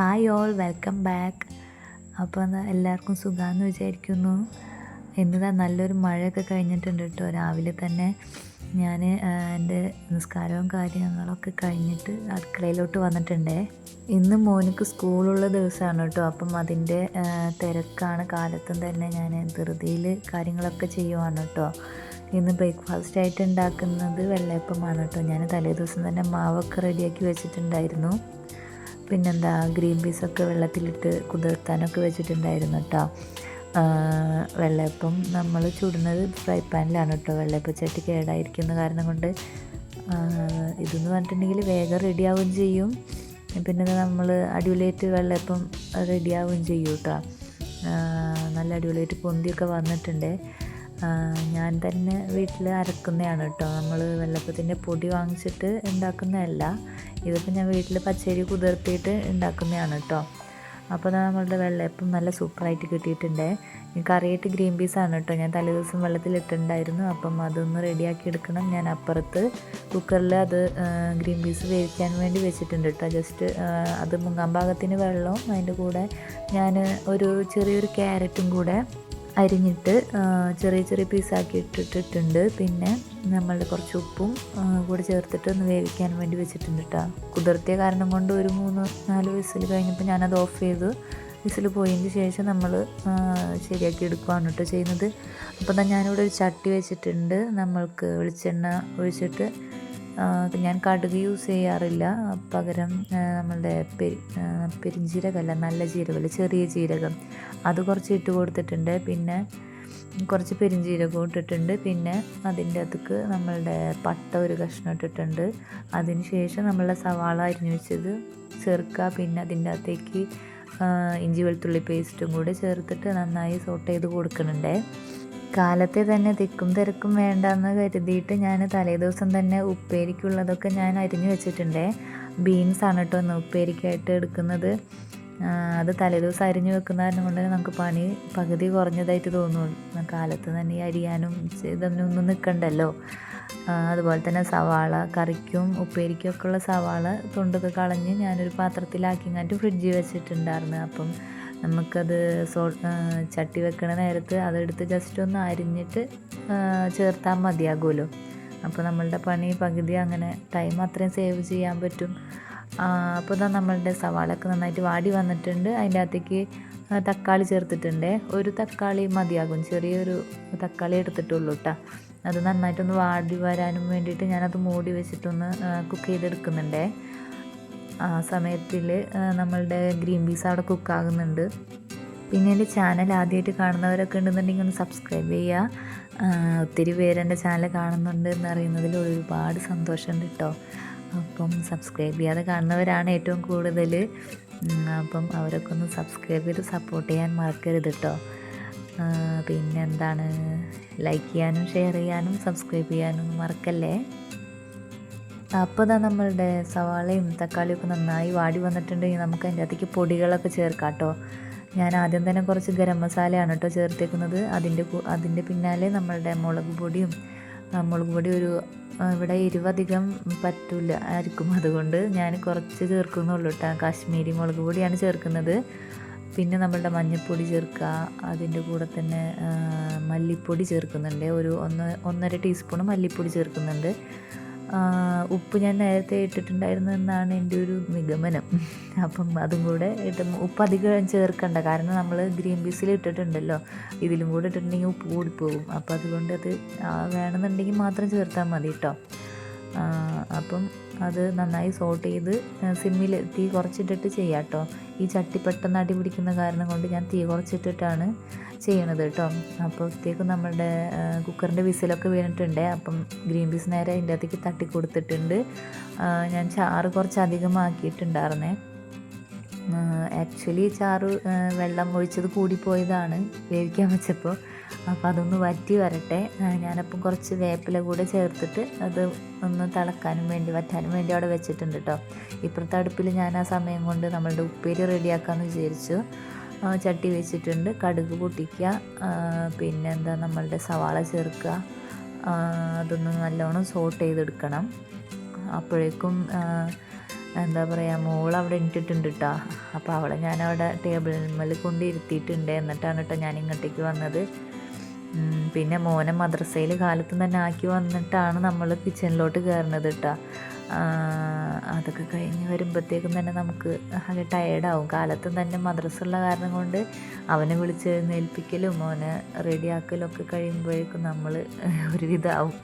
Hi all welcome back. അപ്പോൾ എല്ലാവർക്കും സുഖമാണെന്ന് വിചാരിക്കുന്നു. എന്നതാ നല്ലൊരു മഴയൊക്കെ കഴിഞ്ഞിട്ടുണ്ട് കേട്ടോ. രാവിലെ തന്നെ ഞാൻ എന്റെ നിസ്കാരവും കാര്യങ്ങളൊക്കെ കഴിഞ്ഞിട്ട് അടുക്കളയിലോട്ട് വന്നിട്ടുണ്ടേ. ഇന്ന് മോനിക്ക് സ്കൂളുള്ള ദിവസമാണ് കേട്ടോ. അപ്പം അതിന്റെ തിരക്കാണ്. കാലത്തും തന്നെ ഞാൻ ധൃതിയിൽ കാര്യങ്ങളൊക്കെ ചെയ്യുവാണ് കേട്ടോ. ഇന്ന് ബ്രേക്ക്ഫാസ്റ്റ് ആയിട്ട് ഉണ്ടാക്കുന്നത് വെള്ളയപ്പമാണ് കേട്ടോ. ഞാൻ തലേ ദിവസം തന്നെ മാവൊക്കെ റെഡിയാക്കി വെച്ചിട്ടുണ്ടായിരുന്നു. പിന്നെന്താ ഗ്രീൻ പീസൊക്കെ വെള്ളത്തിലിട്ട് കുതിർത്താനൊക്കെ വെച്ചിട്ടുണ്ടായിരുന്നു കേട്ടോ വെള്ളയപ്പം നമ്മൾ ചുടുന്നത് ഫ്രൈ പാനിലാണ് കേട്ടോ വെള്ളയപ്പം ചട്ടി കേടായിരിക്കുന്ന കാരണം കൊണ്ട് ഇതെന്ന് പറഞ്ഞിട്ടുണ്ടെങ്കിൽ വേഗം റെഡിയാവുകയും ചെയ്യും. പിന്നെ നമ്മൾ അടിപൊളിയായിട്ട് വെള്ളയപ്പം റെഡിയാവുകയും ചെയ്യും കേട്ടോ നല്ല അടിപൊളിയായിട്ട് പൊന്തിയൊക്കെ വന്നിട്ടുണ്ട്. ഞാൻ തന്നെ വീട്ടിൽ അരക്കുന്നതാണ് കേട്ടോ. നമ്മൾ വെള്ളപ്പത്തിന്റെ പൊടി വാങ്ങിച്ചിട്ട് ഉണ്ടാക്കുന്നതല്ല. ഇതിപ്പോൾ ഞാൻ വീട്ടിൽ പച്ചരി കുതിർത്തിയിട്ട് ഉണ്ടാക്കുന്നതാണ് കേട്ടോ. അപ്പോൾ നമ്മളുടെ വെള്ളയപ്പം നല്ല സൂപ്പറായിട്ട് കിട്ടിയിട്ടുണ്ട്. കറിയായിട്ട് ഗ്രീൻ പീസാണ് കേട്ടോ. ഞാൻ തലേ ദിവസം വെള്ളത്തിലിട്ടുണ്ടായിരുന്നു അപ്പം അതൊന്ന് റെഡിയാക്കി എടുക്കണം. ഞാൻ അപ്പുറത്ത് കുക്കറിൽ അത് ഗ്രീൻ പീസ് വേവിക്കാൻ വേണ്ടി വെച്ചിട്ടുണ്ട് കേട്ടോ. ജസ്റ്റ് അത് മുങ്ങാൻ ഭാഗത്തിന് വെള്ളവും അതിന്റെ കൂടെ ഞാൻ ഒരു ചെറിയൊരു ക്യാരറ്റും കൂടെ അരിഞ്ഞിട്ട് ചെറിയ ചെറിയ പീസാക്കി ഇട്ടിട്ടിട്ടുണ്ട്. പിന്നെ നമ്മൾ കുറച്ച് ഉപ്പും കൂടി ചേർത്തിട്ട് ഒന്ന് വേവിക്കാൻ വേണ്ടി വെച്ചിട്ടുണ്ട് കേട്ടോ കുതിർത്തിയ കാരണം കൊണ്ട് ഒരു മൂന്ന് നാല് വിസിൽ കഴിഞ്ഞപ്പോൾ ഞാനത് ഓഫ് ചെയ്തു. വിസിൽ പോയതിന് ശേഷം നമ്മൾ ശരിയാക്കി എടുക്കുകയാണ് കേട്ടോ ചെയ്യുന്നത്. അപ്പോൾ തന്നെ ഞാനിവിടെ ഒരു ചട്ടി വെച്ചിട്ടുണ്ട്. നമ്മൾക്ക് വെളിച്ചെണ്ണ ഒഴിച്ചിട്ട് ഞാൻ കടുക് യൂസ് ചെയ്യാറില്ല. പകരം നമ്മളുടെ പെരി പെരിഞ്ജീരകമല്ല നല്ല ജീരകമല്ല ചെറിയ ജീരകം. അത് കുറച്ച് ഇട്ട് കൊടുത്തിട്ടുണ്ട്. പിന്നെ കുറച്ച് പെരിഞ്ജീരകവും ഇട്ടിട്ടുണ്ട്. പിന്നെ അതിന്റെ അകത്തേക്ക് നമ്മളുടെ പട്ട ഒരു കഷ്ണം ഇട്ടിട്ടുണ്ട്. അതിന് ശേഷം നമ്മളുടെ സവാള അരിഞ്ഞു വെച്ചത് ചേർക്കുക. പിന്നെ അതിന്റെ അകത്തേക്ക് ഇഞ്ചി വെളുത്തുള്ളി പേസ്റ്റും കൂടി ചേർത്തിട്ട് നന്നായി സോട്ട് ചെയ്ത് കൊടുക്കുന്നുണ്ടേ. കാലത്തെ തന്നെ തിക്കും തിരക്കും വേണ്ടെന്ന് കരുതിയിട്ട് ഞാൻ തലേദിവസം തന്നെ ഉപ്പേരിക്കുള്ളതൊക്കെ ഞാൻ അരിഞ്ഞു വെച്ചിട്ടുണ്ട്. ബീൻസ് ആണ് കേട്ടോ ഒന്ന് ഉപ്പേരിക്കായിട്ട് എടുക്കുന്നത്. അത് തലേദിവസം അരിഞ്ഞു വെക്കുന്ന കാരണം കൊണ്ട് നമുക്ക് പണി പകുതി കുറഞ്ഞതായിട്ട് തോന്നുള്ളൂ. കാലത്ത് തന്നെ അരിയാനും ഇതൊന്നും ഒന്നും നിൽക്കണ്ടല്ലോ അതുപോലെ തന്നെ സവാള കറിക്കും ഉപ്പേരിക്കും ഒക്കെ ഉള്ള സവാള തൊണ്ടൊക്കെ കളഞ്ഞ് ഞാനൊരു പാത്രത്തിലാക്കി ഇങ്ങോട്ട് ഫ്രിഡ്ജിൽ വെച്ചിട്ടുണ്ടായിരുന്നു. അപ്പം നമുക്കത് സോ ചട്ടി വെക്കണ നേരത്ത് അതെടുത്ത് ജസ്റ്റ് ഒന്ന് അരിഞ്ഞിട്ട് ചേർത്താൽ മതിയാകുമല്ലോ. അപ്പോൾ നമ്മളുടെ പണി പകുതി അങ്ങനെ ടൈം അത്രയും സേവ് ചെയ്യാൻ പറ്റും. അപ്പോൾ തന്നെ നമ്മളുടെ സവാളൊക്കെ നന്നായിട്ട് വാടി വന്നിട്ടുണ്ട്. അതിന്റെ അകത്തേക്ക് തക്കാളി ചേർത്തിട്ടുണ്ട്. ഒരു തക്കാളി മതിയാകും. ചെറിയൊരു തക്കാളി എടുത്തിട്ടുള്ളൂ കേട്ടോ അത് നന്നായിട്ടൊന്ന് വാടി വരാനും വേണ്ടിയിട്ട് ഞാനത് മൂടി വെച്ചിട്ടൊന്ന് കുക്ക് ചെയ്തെടുക്കുന്നുണ്ടേ. ആ സമയത്തിൽ നമ്മളുടെ ഗ്രീൻ പീസ് അവിടെ കുക്കാകുന്നുണ്ട്. പിന്നെ എന്റെ ചാനൽ ആദ്യമായിട്ട് കാണുന്നവരൊക്കെ ഉണ്ടെന്നുണ്ടെങ്കിൽ ഒന്ന് സബ്സ്ക്രൈബ് ചെയ്യുക ഒത്തിരി പേര് എന്റെ ചാനൽ കാണുന്നുണ്ട് എന്ന് അറിയുന്നതിൽ ഒരുപാട് സന്തോഷമുണ്ട് കേട്ടോ അപ്പം സബ്സ്ക്രൈബ് ചെയ്യാതെ കാണുന്നവരാണ് ഏറ്റവും കൂടുതൽ അപ്പം അവരൊക്കെ ഒന്ന് സബ്സ്ക്രൈബ് ചെയ്ത് സപ്പോർട്ട് ചെയ്യാൻ മറക്കരുത് കേട്ടോ പിന്നെന്താണ് ലൈക്ക് ചെയ്യാനും ഷെയർ ചെയ്യാനും സബ്സ്ക്രൈബ് ചെയ്യാനും മറക്കല്ലേ? അപ്പോൾ ഇതാ നമ്മളുടെ സവാളയും തക്കാളിയും ഒക്കെ നന്നായി വാടി വന്നിട്ടുണ്ടെങ്കിൽ നമുക്ക് അതിന്റെ അകത്തേക്ക് പൊടികളൊക്കെ ചേർക്കാം കേട്ടോ ഞാൻ ആദ്യം തന്നെ കുറച്ച് ഗരം മസാലയാണ് കേട്ടോ ചേർത്തേക്കുന്നത്. അതിന്റെ അതിന്റെ പിന്നാലെ നമ്മളുടെ മുളക് പൊടിയും മുളക് പൊടി ഒരു ഇവിടെ എരിവധികം പറ്റില്ല ആയിരിക്കും അതുകൊണ്ട് ഞാൻ കുറച്ച് ചേർക്കുന്നുള്ളൂ കേട്ടോ കാശ്മീരി മുളക് പൊടിയാണ് ചേർക്കുന്നത്. പിന്നെ നമ്മളുടെ മഞ്ഞൾപ്പൊടി ചേർക്കുക. അതിന്റെ കൂടെ തന്നെ മല്ലിപ്പൊടി ചേർക്കുന്നുണ്ട്. ഒരു ഒന്ന് ഒന്നര ടീസ്പൂൺ മല്ലിപ്പൊടി ചേർക്കുന്നുണ്ട്. ഉപ്പ് ഞാൻ നേരത്തെ ഇട്ടിട്ടുണ്ടായിരുന്നു എന്നാണ് എന്റെ ഒരു നിഗമനം. അപ്പം അതും കൂടെ ഇട്ട് ഉപ്പ് അധികം ചേർക്കണ്ട. കാരണം നമ്മൾ ഗ്രീൻ പീസിൽ ഇട്ടിട്ടുണ്ടല്ലോ. ഇതിലും കൂടെ ഇട്ടിട്ടുണ്ടെങ്കിൽ ഉപ്പ് കൂടിപ്പോകും അപ്പോൾ അതുകൊണ്ട് അത് വേണമെന്നുണ്ടെങ്കിൽ മാത്രം ചേർത്താൽ മതി കേട്ടോ. അപ്പം അത് നന്നായി സോൾട്ട് ചെയ്ത് സിമ്മിൽ തീ കുറച്ചിട്ടിട്ട് ചെയ്യാം കേട്ടോ ഈ ചട്ടി പെട്ടെന്ന് അടി പിടിക്കുന്ന കാരണം കൊണ്ട് ഞാൻ തീ കുറച്ചിട്ടിട്ടാണ് ചെയ്യണത് കേട്ടോ അപ്പോഴത്തേക്കും നമ്മളുടെ ആ, കുക്കറിന്റെ വിസിലൊക്കെ വീണിട്ടുണ്ട് അപ്പം ഗ്രീൻ പീസ് നേരെ അതിന്റെ അകത്തേക്ക് തട്ടി കൊടുത്തിട്ടുണ്ട് ഞാൻ ചാറ് കുറച്ച് അധികമാക്കിയിട്ടുണ്ടായിരുന്നേ ആക്ച്വലി ചാറ് വെള്ളം ഒഴിച്ചത് കൂടിപ്പോയതാണ് വേവിക്കാൻ വെച്ചപ്പോൾ. അപ്പോൾ അതൊന്ന് വറ്റി വരട്ടെ. ഞാനപ്പം കുറച്ച് വേപ്പില കൂടെ ചേർത്തിട്ട് അത് ഒന്ന് തിളക്കാനും വേണ്ടി വറ്റാനും വേണ്ടി അവിടെ വെച്ചിട്ടുണ്ട് കേട്ടോ ഇപ്പുറത്തെ അടുപ്പിൽ ഞാൻ ആ സമയം കൊണ്ട് നമ്മളുടെ ഉപ്പേരി റെഡിയാക്കാമെന്ന് വിചാരിച്ചു. ചട്ടി വെച്ചിട്ടുണ്ട്. കടുക് പൊട്ടിക്കുക. ആ, പിന്നെ എന്താ നമ്മളുടെ സവാള ചേർക്കുക. അതൊന്ന് നല്ലോണം സോട്ട് ചെയ്തെടുക്കണം. അപ്പോഴേക്കും എന്താ പറയുക മോൾ അവിടെ ഇട്ടിട്ടുണ്ട് കേട്ടോ അപ്പോൾ അവളെ ഞാൻ അവിടെ ടേബിളിൽ കൊണ്ട് ഇരുത്തിയിട്ടുണ്ട് എന്നിട്ടാണ് കേട്ടോ ഞാൻ ഇങ്ങോട്ടേക്ക് വന്നത് പിന്നെ മോനെ മദ്രസയിൽ കാലത്ത് തന്നെ ആക്കി വന്നിട്ടാണ് നമ്മൾ കിച്ചണിലോട്ട് കയറുന്നത് കേട്ടോ അതൊക്കെ കഴിഞ്ഞ് വരുമ്പോഴത്തേക്കും തന്നെ നമുക്ക് ആകെ ടയേർഡാവും കാലത്തും തന്നെ മദ്രസ ഉള്ള കാരണം കൊണ്ട് അവനെ വിളിച്ച് എഴുന്നേൽപ്പിക്കലും മോനെ റെഡിയാക്കലും ഒക്കെ കഴിയുമ്പോഴേക്കും നമ്മൾ ഒരുവിധമാവും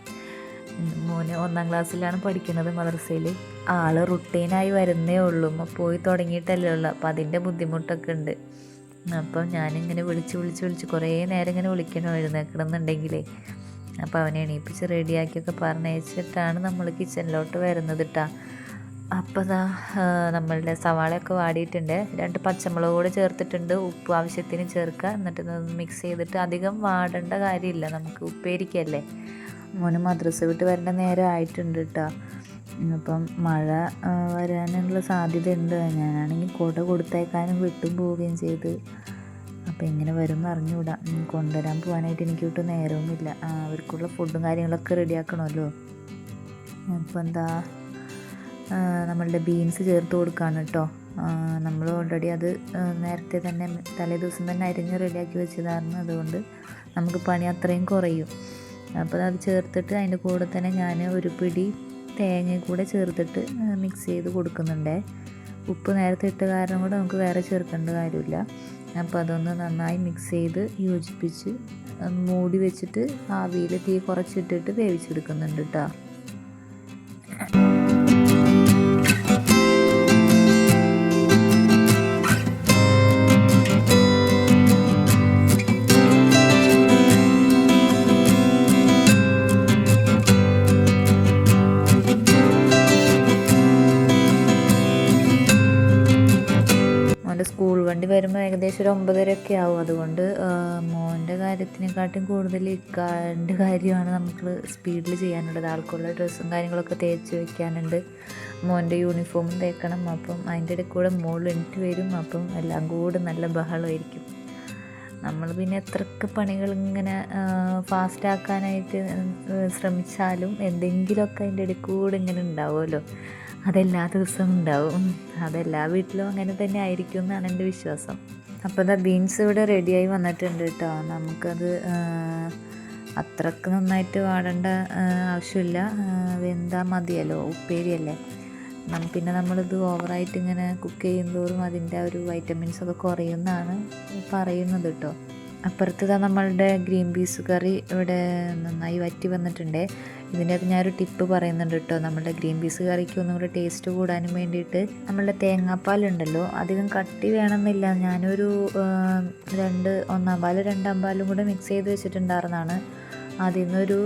മോന് ഒന്നാം ക്ലാസ്സിലാണ് പഠിക്കുന്നത് മദ്രസയിൽ ആൾ റുട്ടീനായി വരുന്നേ ഉള്ളൂ. പോയി തുടങ്ങിയിട്ടല്ലേ ഉള്ളൂ. അപ്പം അതിന്റെ ബുദ്ധിമുട്ടൊക്കെ ഉണ്ട്. അപ്പം ഞാനിങ്ങനെ വിളിച്ച് വിളിച്ച് വിളിച്ച് കുറേ നേരം ഇങ്ങനെ വിളിക്കണോ? എഴുന്നേക്കണമെന്നുണ്ടെങ്കിലേ. അപ്പോൾ അവനെ എണീപ്പിച്ച് റെഡിയാക്കിയൊക്കെ പറഞ്ഞയച്ചിട്ടാണ് നമ്മൾ കിച്ചണിലോട്ട് വരുന്നത് കേട്ടോ അപ്പോൾ ദാ നമ്മളുടെ സവാളയൊക്കെ വാടിയിട്ടുണ്ട്. രണ്ട് പച്ചമുളക് കൂടെ ചേർത്തിട്ടുണ്ട്. ഉപ്പ് ആവശ്യത്തിന് ചേർക്കുക. എന്നിട്ട് മിക്സ് ചെയ്തിട്ട് അധികം വാടേണ്ട കാര്യമില്ല. നമുക്ക് ഉപ്പേരിക്കല്ലേ മോന് മദ്രസ വിട്ട് വരേണ്ട നേരം ആയിട്ടുണ്ട് കേട്ടോ അപ്പം മഴ വരാനുള്ള സാധ്യത ഉണ്ട്. ഞാനാണെങ്കിൽ കുട കൊടുത്തേക്കാനും വിട്ടും പോവുകയും ചെയ്ത്. അപ്പോൾ എങ്ങനെ വരും അറിഞ്ഞുകൂടാ. കൊണ്ടുവരാൻ പോകാനായിട്ട് എനിക്ക് ഒട്ടും നേരവുമില്ല അവർക്കുള്ള ഫുഡും കാര്യങ്ങളൊക്കെ റെഡിയാക്കണമല്ലോ അപ്പോൾ എന്താ നമ്മളുടെ ബീൻസ് ചേർത്ത് കൊടുക്കുകയാണ് കേട്ടോ നമ്മൾ ഓൾറെഡി അത് നേരത്തെ തന്നെ തലേ ദിവസം തന്നെ അരിഞ്ഞ് റെഡിയാക്കി വെച്ചതായിരുന്നു. അതുകൊണ്ട് നമുക്ക് പണി അത്രയും കുറയും. അപ്പോൾ അത് ചേർത്തിട്ട് അതിന്റെ കൂടെ തന്നെ ഞാൻ ഒരു പിടി തേങ്ങ കൂടെ ചേർത്തിട്ട് മിക്സ് ചെയ്ത് കൊടുക്കുന്നുണ്ടേ. ഉപ്പ് നേരത്തെ ഇട്ട കാരണം കൂടെ നമുക്ക് വേറെ ചേർക്കേണ്ട കാര്യമില്ല. അപ്പോൾ അതൊന്ന് നന്നായി മിക്സ് ചെയ്ത് യോജിപ്പിച്ച് മൂടി വെച്ചിട്ട് ആവിയിൽ തീ കുറച്ചിട്ടിട്ട് വേവിച്ചെടുക്കുന്നുണ്ട് കേട്ടോ ഒരു ഒമ്പതരയൊക്കെ ആവും. അതുകൊണ്ട് മോന്റെ കാര്യത്തിനെക്കാട്ടും കൂടുതൽ ഇക്കാന്റെ കാര്യമാണ് നമുക്ക് സ്പീഡിൽ ചെയ്യാനുള്ളത്. ആൾക്കുള്ള ഡ്രസ്സും കാര്യങ്ങളൊക്കെ തേച്ച് വെക്കാനുണ്ട്. മോന്റെ യൂണിഫോമും തേക്കണം. അപ്പം അതിന്റെ ഇടയിൽ കൂടെ മോളിൽ എണിറ്റ് വരും. അപ്പം എല്ലാം കൂടെ നല്ല ബഹളമായിരിക്കും. നമ്മൾ പിന്നെ എത്രയൊക്കെ പണികൾ ഇങ്ങനെ ഫാസ്റ്റ് ആക്കാനായിട്ട് ശ്രമിച്ചാലും എന്തെങ്കിലുമൊക്കെ അതിന്റെ ഇടയിൽ കൂടെ ഇങ്ങനെ ഉണ്ടാവുമല്ലോ. അതെല്ലാ ദിവസവും ഉണ്ടാവും. അതെല്ലാ വീട്ടിലും അങ്ങനെ തന്നെ ആയിരിക്കും എന്നാണ് എന്റെ വിശ്വാസം. അപ്പോൾ ഇതാ ബീൻസ് ഇവിടെ റെഡിയായി വന്നിട്ടുണ്ട് കേട്ടോ നമുക്കത് അത്രയ്ക്ക് നന്നായിട്ട് വാടേണ്ട ആവശ്യമില്ല. വെന്താൽ മതിയല്ലോ ഉപ്പേരിയല്ലേ. പിന്നെ നമ്മളിത് ഓവറായിട്ട് ഇങ്ങനെ കുക്ക് ചെയ്യുന്തോറും അതിന്റെ ഒരു വൈറ്റമിൻസ് ഒക്കെ കുറയുമെന്നാണ് പറയുന്നത് കേട്ടോ അപ്പുറത്ത് നമ്മളുടെ ഗ്രീൻ പീസ് കറി ഇവിടെ നന്നായി വറ്റി വന്നിട്ടുണ്ട്. ഇതിന്റെ അകത്ത് ഞാനൊരു ടിപ്പ് പറയുന്നുണ്ട് കേട്ടോ. നമ്മുടെ ഗ്രീൻ പീസ് കറിക്ക് ഒന്നും കൂടെ ടേസ്റ്റ് കൂടാനും വേണ്ടിയിട്ട് നമ്മളുടെ തേങ്ങാപ്പാലുണ്ടല്ലോ അധികം കട്ടി വേണമെന്നില്ല. ഞാനൊരു രണ്ട് ഒന്നാം രണ്ടാമ്പാലും രണ്ടാം പാലും കൂടെ മിക്സ് ചെയ്ത് വെച്ചിട്ടുണ്ടായിരുന്നതാണ്. അതിൽ നിന്നൊരു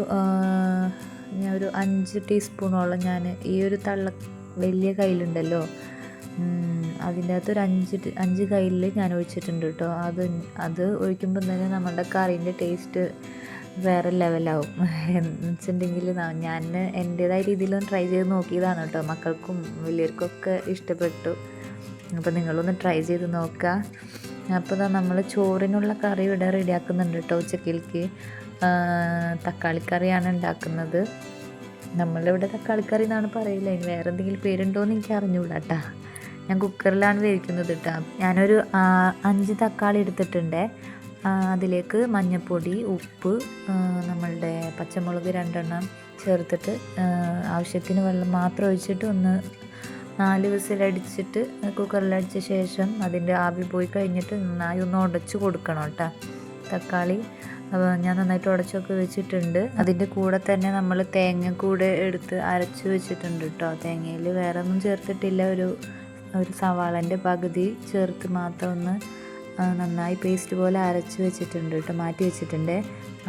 ഞാൻ ഒരു അഞ്ച് ടീസ്പൂണോളം ഞാൻ ഈ ഒരു തള്ള വലിയ കയ്യിലുണ്ടല്ലോ. അതിന്റെ അകത്ത് ഒരു അഞ്ച് അഞ്ച് കയ്യിൽ ഞാൻ ഒഴിച്ചിട്ടുണ്ട് കേട്ടോ. അത് അത് ഒഴിക്കുമ്പോൾ തന്നെ നമ്മുടെ കറീന്റെ ടേസ്റ്റ് വേറെ ലെവലാവും. എന്ന് വെച്ചിട്ടുണ്ടെങ്കിൽ ഞാൻ എന്റേതായ രീതിയിലൊന്ന് ട്രൈ ചെയ്ത് നോക്കിയതാണ് കേട്ടോ മക്കൾക്കും വലിയവർക്കൊക്കെ ഇഷ്ടപ്പെട്ടു. അപ്പോൾ നിങ്ങളൊന്ന് ട്രൈ ചെയ്ത് നോക്കുക അപ്പോൾ നമ്മൾ ചോറിനുള്ള കറി ഇവിടെ റെഡിയാക്കുന്നുണ്ട് കേട്ടോ ഉച്ചക്കിലേക്ക് തക്കാളിക്കറിയാണ് ഉണ്ടാക്കുന്നത് നമ്മളിവിടെ തക്കാളിക്കറി എന്നാണ് പറയില്ല ഇനി വേറെ എന്തെങ്കിലും പേരുണ്ടോ എന്ന് എനിക്ക് അറിഞ്ഞൂടാ കേട്ടാ ഞാൻ കുക്കറിലാണ് വേവിക്കുന്നത് കേട്ടോ ഞാനൊരു അഞ്ച് തക്കാളി എടുത്തിട്ടുണ്ട്. അതിലേക്ക് മഞ്ഞൾപ്പൊടി ഉപ്പ് നമ്മളുടെ പച്ചമുളക് രണ്ടെണ്ണം ചേർത്തിട്ട് ആവശ്യത്തിന് വെള്ളം മാത്രം ഒഴിച്ചിട്ട് ഒന്ന് നാല് വിസിലടിച്ചിട്ട് കുക്കറിലടിച്ച ശേഷം അതിന്റെ ആവി പോയി കഴിഞ്ഞിട്ട് നന്നായി ഒന്ന് ഉടച്ച് കൊടുക്കണം കേട്ടോ. തക്കാളി ഞാൻ നന്നായിട്ട് ഉടച്ചൊക്കെ വെച്ചിട്ടുണ്ട്. അതിന്റെ കൂടെ തന്നെ നമ്മൾ തേങ്ങ കൂടെ എടുത്ത് അരച്ച് വെച്ചിട്ടുണ്ട് കേട്ടോ. തേങ്ങയിൽ വേറെ ഒന്നും ചേർത്തിട്ടില്ല. ഒരു ഒരു സവാളന്റെ പകുതി ചേർത്ത് മാത്രം ഒന്ന് നന്നായി പേസ്റ്റ് പോലെ അരച്ച് വെച്ചിട്ടുണ്ട് കേട്ടോ മാറ്റി വെച്ചിട്ടുണ്ട്.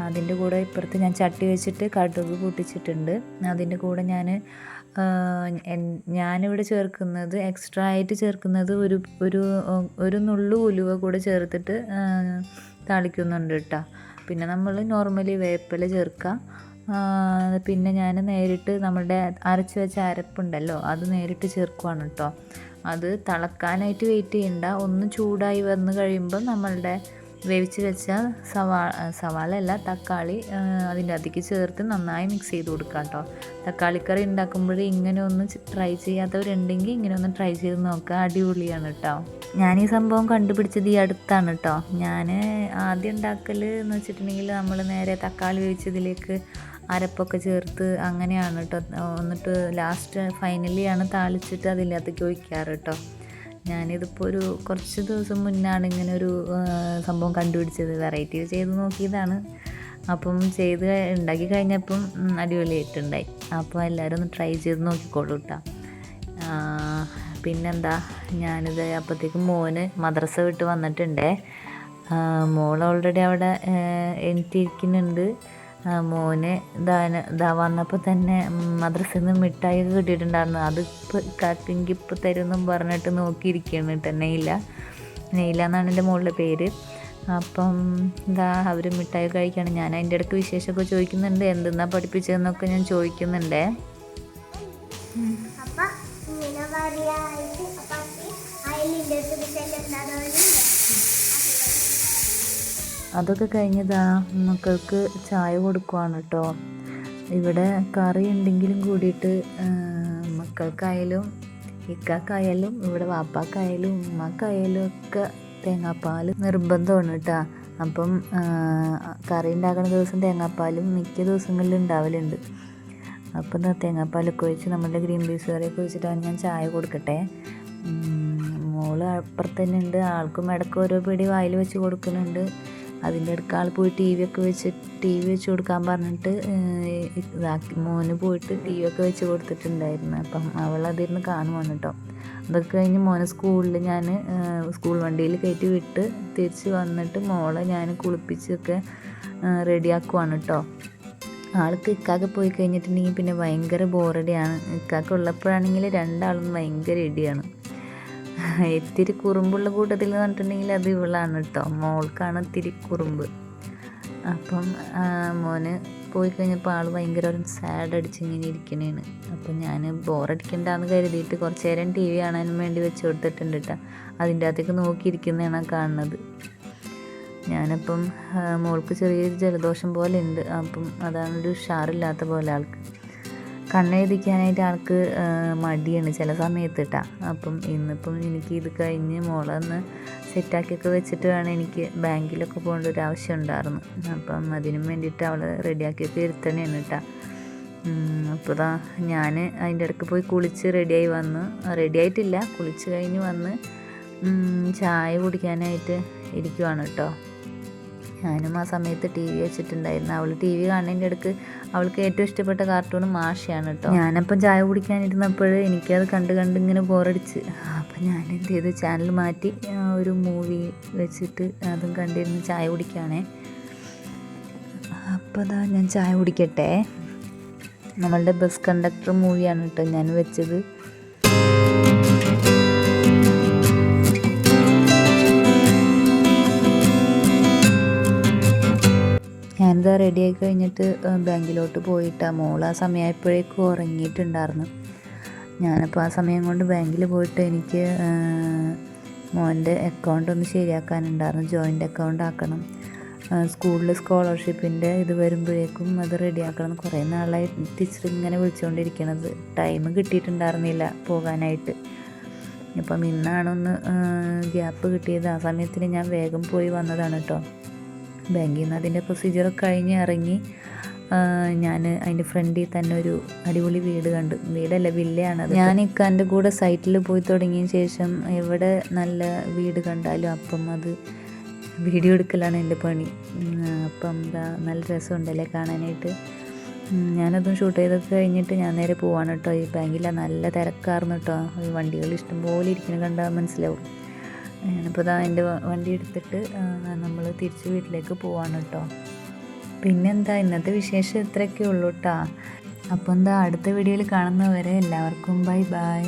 അതിന്റെ കൂടെ ഇപ്പുറത്ത് ഞാൻ ചട്ടി വെച്ചിട്ട് കടുക് പൊട്ടിച്ചിട്ടുണ്ട് അതിന്റെ കൂടെ ഞാൻ ഞാനിവിടെ ചേർക്കുന്നത് എക്സ്ട്രാ ആയിട്ട് ചേർക്കുന്നത് ഒരു ഒരു ഒരു നുള്ളു ഉലുവ കൂടെ ചേർത്തിട്ട് തളിക്കുന്നുണ്ട് താളിക്കുന്നുണ്ട് കേട്ടോ. പിന്നെ നമ്മൾ നോർമലി വേപ്പില ചേർക്കുക പിന്നെ ഞാൻ നേരിട്ട് നമ്മുടെ അരച്ച് വെച്ച അരപ്പുണ്ടല്ലോ അത് നേരിട്ട് ചേർക്കുവാണ് കേട്ടോ. അത് തിളക്കാനായിട്ട് വെയിറ്റ് ചെയ്യണ്ട. ഒന്ന് ചൂടായി വന്ന് കഴിയുമ്പോൾ നമ്മളുടെ വേവിച്ച് വെച്ച സവാ സവാള അല്ല തക്കാളി അതിന്റെ അതിക്ക് ചേർത്ത് നന്നായി മിക്സ് ചെയ്ത് കൊടുക്കുക കേട്ടോ തക്കാളിക്കറി ഉണ്ടാക്കുമ്പോൾ ഇങ്ങനെ ഒന്ന് ട്രൈ ചെയ്യാത്തവരുണ്ടെങ്കിൽ ഇങ്ങനെ ഒന്ന് ട്രൈ ചെയ്ത് നോക്കുക അടിപൊളിയാണ് കേട്ടോ ഞാൻ ഈ സംഭവം കണ്ടുപിടിച്ചത് ഈ അടുത്താണ് കേട്ടോ ഞാൻ ആദ്യം ഉണ്ടാക്കൽ എന്ന് വെച്ചിട്ടുണ്ടെങ്കിൽ നമ്മൾ നേരെ തക്കാളി വേവിച്ചതിലേക്ക് അരപ്പൊക്കെ ചേർത്ത് അങ്ങനെയാണ് കേട്ടോ എന്നിട്ട് ലാസ്റ്റ് ആണ് താളിച്ചിട്ട് അതിനകത്തേക്ക് ഒഴിക്കാറ് കേട്ടോ ഞാനിതിപ്പോൾ ഒരു കുറച്ച് ദിവസം മുന്നാണ് ഇങ്ങനെ ഒരു സംഭവം കണ്ടുപിടിച്ചത്. വെറൈറ്റി ചെയ്ത് നോക്കിയതാണ്. അപ്പം ചെയ്ത് ഉണ്ടാക്കി കഴിഞ്ഞപ്പം അടിപൊളിയായിട്ടുണ്ടായി. അപ്പോൾ എല്ലാവരും ഒന്ന് ട്രൈ ചെയ്ത് നോക്കിക്കോളൂ കേട്ടോ പിന്നെന്താ? ഞാനിത് അപ്പോഴത്തേക്കും മോന് മദ്രസ വിട്ട് വന്നിട്ടുണ്ടേ. മോൾ ഓൾറെഡി അവിടെ എണീറ്റിരിക്കുന്നുണ്ട്. മോന് ദാന ഇതാ വന്നപ്പോൾ തന്നെ മദ്രസയിൽ നിന്ന് മിഠായി കിട്ടിയിട്ടുണ്ടായിരുന്നു. അത് ഇപ്പോൾ കാക്കെങ്കിൽ ഇപ്പോൾ തരുമെന്നും പറഞ്ഞിട്ട് നോക്കിയിരിക്കുകയാണ് കേട്ടോ ഇല്ല നെയ്ല. എന്നാണ് എന്റെ മോളുടെ പേര്. അപ്പം എന്താ അവർ മിഠായി കഴിക്കുകയാണ്. ഞാൻ അതിന്റെ ഇടയ്ക്ക് വിശേഷമൊക്കെ ചോദിക്കുന്നുണ്ട്. എന്തെന്നാ പഠിപ്പിച്ചതെന്നൊക്കെ ഞാൻ ചോദിക്കുന്നുണ്ടേ. അപ്പൊ അതൊക്കെ കഴിഞ്ഞതാ മക്കൾക്ക് ചായ കൊടുക്കുവാണ് കേട്ടോ ഇവിടെ കറി ഉണ്ടെങ്കിലും കൂടിയിട്ട് മക്കൾക്കായാലും ഇക്കാക്കായാലും ഇവിടെ വാപ്പാക്കായാലും ഉമ്മക്കായാലും ഒക്കെ തേങ്ങാപ്പാൽ നിർബന്ധമാണ് കേട്ടോ അപ്പം കറി ഉണ്ടാക്കുന്ന ദിവസം തേങ്ങാപ്പാലും മിക്ക ദിവസങ്ങളിലും ഉണ്ടാവലുണ്ട്. അപ്പം തേങ്ങാപ്പാലൊക്കെ ഒഴിച്ച് നമ്മളുടെ ഗ്രീൻ പീസ് കറിയൊക്കെ ഒഴിച്ചിട്ടാണ് ഞാൻ ചായ കൊടുക്കട്ടെ. മോൾ അപ്പുറത്ത് തന്നെ ഉണ്ട്. ആൾക്കും ഇടയ്ക്ക് ഓരോ പിടി വായിൽ വെച്ച് കൊടുക്കുന്നുണ്ട്. അതിന്റെ അടുക്ക ആൾ പോയി ടി വി ഒക്കെ വെച്ച് ടി വി വെച്ച് കൊടുക്കാൻ പറഞ്ഞിട്ട് ഇതാക്കി മോന് പോയിട്ട് ടി വി ഒക്കെ വെച്ച് കൊടുത്തിട്ടുണ്ടായിരുന്നു. അപ്പം അവൾ അതിരുന്ന് കാണുവാണ് കേട്ടോ. അതൊക്കെ കഴിഞ്ഞ് മോനെ സ്കൂളിൽ ഞാൻ സ്കൂൾ വണ്ടിയിൽ കയറ്റി വിട്ട് തിരിച്ച് വന്നിട്ട് മോളെ ഞാൻ കുളിപ്പിച്ചൊക്കെ റെഡിയാക്കുവാണ് കേട്ടോ. ആൾക്ക് ഇക്കാക്ക് പോയി കഴിഞ്ഞിട്ടുണ്ടെങ്കിൽ പിന്നെ ഭയങ്കര ബോറടിയാണ്. ഇക്കാക്ക് ഉള്ളപ്പോഴാണെങ്കിൽ രണ്ടാളും ഭയങ്കര ഇടിയാണ്. ഇത്തിരി കുറുമ്പുള്ള കൂട്ടത്തിൽ എന്ന് പറഞ്ഞിട്ടുണ്ടെങ്കിൽ അത് ഇവളാണ് കേട്ടോ മോൾക്കാണ് ഇത്തിരി കുറുമ്പ് അപ്പം മോന് പോയി കഴിഞ്ഞപ്പോൾ ആൾ ഭയങ്കര ഒരു സാഡ് അടിച്ച് ഇങ്ങനെ ഇരിക്കണേണ്. അപ്പം ഞാൻ ബോറടിക്കണ്ടെന്ന് കരുതിയിട്ട് കുറച്ച് നേരം ടി വി കാണാനും വേണ്ടി വെച്ച് കൊടുത്തിട്ടുണ്ട് കേട്ടോ അതിന്റെ അകത്തേക്ക് നോക്കിയിരിക്കുന്നതാണ് കാണുന്നത്. ഞാനപ്പം മോൾക്ക് ചെറിയൊരു ജലദോഷം പോലെ ഉണ്ട് അപ്പം അതാണ് ഒരു ഉഷാറില്ലാത്ത പോലെ ആൾക്ക്. കണ്ണെഴുതിക്കാനായിട്ട് ആൾക്ക് മടിയാണ് ചില സമയത്ത് കേട്ടാ അപ്പം ഇന്നിപ്പം എനിക്ക് ഇത് കഴിഞ്ഞ് മുളന്ന് സെറ്റാക്കിയൊക്കെ വെച്ചിട്ട് വേണം എനിക്ക് ബാങ്കിലൊക്കെ പോകേണ്ട ഒരു ആവശ്യം ഉണ്ടായിരുന്നു. അപ്പം അതിനും വേണ്ടിയിട്ട് അവൾ റെഡിയാക്കിയൊക്കെ ഇരുത്തണേന്ന് കേട്ടാ. അപ്പോൾ ഇതാ ഞാൻ അതിന്റെ ഇടയ്ക്ക് പോയി കുളിച്ച് റെഡിയായി വന്ന് റെഡിയായിട്ടില്ല കുളിച്ച് കഴിഞ്ഞ് വന്ന് ചായ കുടിക്കാനായിട്ട് ഇരിക്കുവാണ് കേട്ടോ. ഞാനും ആ സമയത്ത് ടി വി വെച്ചിട്ടുണ്ടായിരുന്നു. അവൾ ടി വി കാണുന്നതിന്റെ അടുക്ക് അവൾക്ക് ഏറ്റവും ഇഷ്ടപ്പെട്ട കാർട്ടൂൺ മാഷയാണ് കേട്ടോ ഞാനപ്പം ചായ കുടിക്കാനിരുന്നപ്പോൾ എനിക്കത് കണ്ട് കണ്ട് ഇങ്ങനെ ബോറടിച്ച് അപ്പം ഞാൻ എന്ത് ചെയ്തു ചാനൽ മാറ്റി ഒരു മൂവി വെച്ചിട്ട് അതും കണ്ടിരുന്ന് ചായ കുടിക്കുകയാണേ അപ്പോൾ അതാ ഞാൻ ചായ കുടിക്കട്ടെ. നമ്മളുടെ ബസ് കണ്ടക്ടർ മൂവിയാണ് കേട്ടോ ഞാൻ വെച്ചത്. ഞാനിതാ റെഡിയായി കഴിഞ്ഞിട്ട് ബാങ്കിലോട്ട് പോയിട്ട് ആ മോൾ ആ സമയമായപ്പോഴേക്കും ഉറങ്ങിയിട്ടുണ്ടായിരുന്നു. ഞാനപ്പോൾ ആ സമയം കൊണ്ട് ബാങ്കിൽ പോയിട്ട് എനിക്ക് മോന്റെ അക്കൗണ്ട് ഒന്ന് ശരിയാക്കാനുണ്ടായിരുന്നു. ജോയിന്റ് അക്കൗണ്ട് ആക്കണം. സ്കൂളിൽ സ്കോളർഷിപ്പിന്റെ ഇത് വരുമ്പോഴേക്കും അത് റെഡിയാക്കണം കുറേ നാളായി ടീച്ചർ ഇങ്ങനെ വിളിച്ചുകൊണ്ടിരിക്കണത് ടൈം കിട്ടിയിട്ടുണ്ടായിരുന്നില്ല പോകാനായിട്ട്. ഇപ്പം ഇന്നാണൊന്ന് ഗ്യാപ്പ് കിട്ടിയത്. ആ സമയത്തിന് ഞാൻ വേഗം പോയി വന്നതാണ് കേട്ടോ ബാങ്കിൽ നിന്ന് അതിന്റെ പ്രൊസീജിയറൊക്കെ കഴിഞ്ഞ് ഇറങ്ങി ഞാൻ അതിന്റെ ഫ്രണ്ടിൽ തന്നെ ഒരു അടിപൊളി വീട് കണ്ടു. വീടല്ല വില്ലയാണ് ഞാൻ ഇക്കാന്റെ കൂടെ സൈറ്റിൽ പോയി തുടങ്ങിയ ശേഷം എവിടെ നല്ല വീട് കണ്ടാലും അപ്പം അത് വീഡിയോ എടുക്കലാണ് എന്റെ പണി. അപ്പം എന്താ നല്ല രസമുണ്ടല്ലേ കാണാനായിട്ട്. ഞാനതും ഷൂട്ട് ചെയ്തൊക്കെ കഴിഞ്ഞിട്ട് ഞാൻ നേരെ പോവാണ് കേട്ടോ. ഈ ബാങ്കിലാണ് നല്ല തിരക്കാർന്നു കേട്ടോ. ഈ വണ്ടികൾ ഇഷ്ടംപോലെ ഇരിക്കുന്നത് കണ്ടാൽ മനസ്സിലാവും. ഞാനിപ്പോൾ ഇതാ എന്റെ വണ്ടി എടുത്തിട്ട് നമ്മൾ തിരിച്ച് വീട്ടിലേക്ക് പോവാണ് കേട്ടോ പിന്നെന്താ ഇന്നത്തെ വിശേഷം ഇത്രയൊക്കെ ഉള്ളൂ കേട്ടോ അപ്പോൾ എന്താ അടുത്ത വീഡിയോയിൽ കാണുന്നവരെ എല്ലാവർക്കും ബൈ ബൈ.